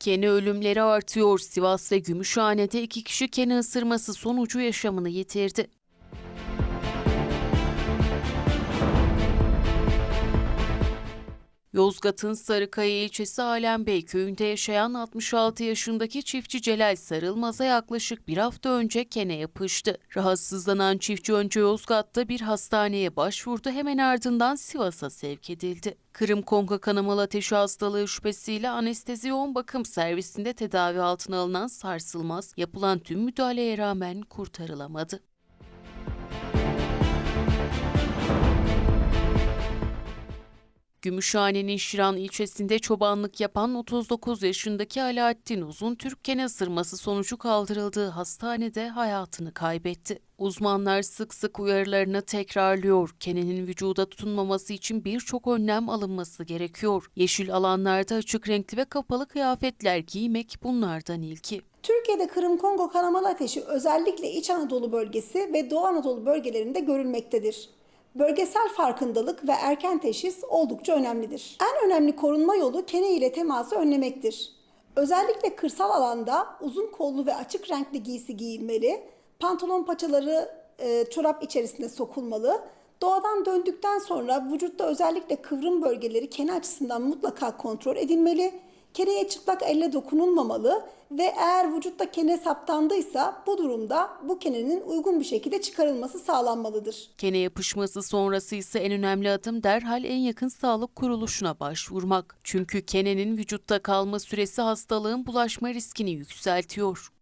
Kene ölümleri artıyor. Sivas ve Gümüşhane'de iki kişi kene ısırması sonucu yaşamını yitirdi. Yozgat'ın Sarıkaya ilçesi Alembey köyünde yaşayan 66 yaşındaki çiftçi Celal Sarılmaz'a yaklaşık bir hafta önce kene yapıştı. Rahatsızlanan çiftçi önce Yozgat'ta bir hastaneye başvurdu hemen ardından Sivas'a sevk edildi. Kırım konka kanamalı ateşi hastalığı şüphesiyle anestezi yoğun bakım servisinde tedavi altına alınan Sarsılmaz yapılan tüm müdahaleye rağmen kurtarılamadı. Gümüşhane'nin Şiran ilçesinde çobanlık yapan 39 yaşındaki Alaaddin Uzun Türk kene ısırması sonucu kaldırıldığı hastanede hayatını kaybetti. Uzmanlar sık sık uyarılarını tekrarlıyor. Kenenin vücuda tutunmaması için birçok önlem alınması gerekiyor. Yeşil alanlarda açık renkli ve kapalı kıyafetler giymek bunlardan ilki. Türkiye'de Kırım-Kongo kanamalı ateşi özellikle İç Anadolu bölgesi ve Doğu Anadolu bölgelerinde görülmektedir. Bölgesel farkındalık ve erken teşhis oldukça önemlidir. En önemli korunma yolu kene ile teması önlemektir. Özellikle kırsal alanda uzun kollu ve açık renkli giysi giyilmeli, pantolon paçaları e, çorap içerisine sokulmalı, Doğadan döndükten sonra vücutta özellikle kıvrım bölgeleri kene açısından mutlaka kontrol edilmeli. Keneye çıplak elle dokunulmamalı ve eğer vücutta kene saptandıysa bu durumda bu kenenin uygun bir şekilde çıkarılması sağlanmalıdır. Kene yapışması sonrası ise en önemli adım derhal en yakın sağlık kuruluşuna başvurmak. Çünkü kenenin vücutta kalma süresi hastalığın bulaşma riskini yükseltiyor.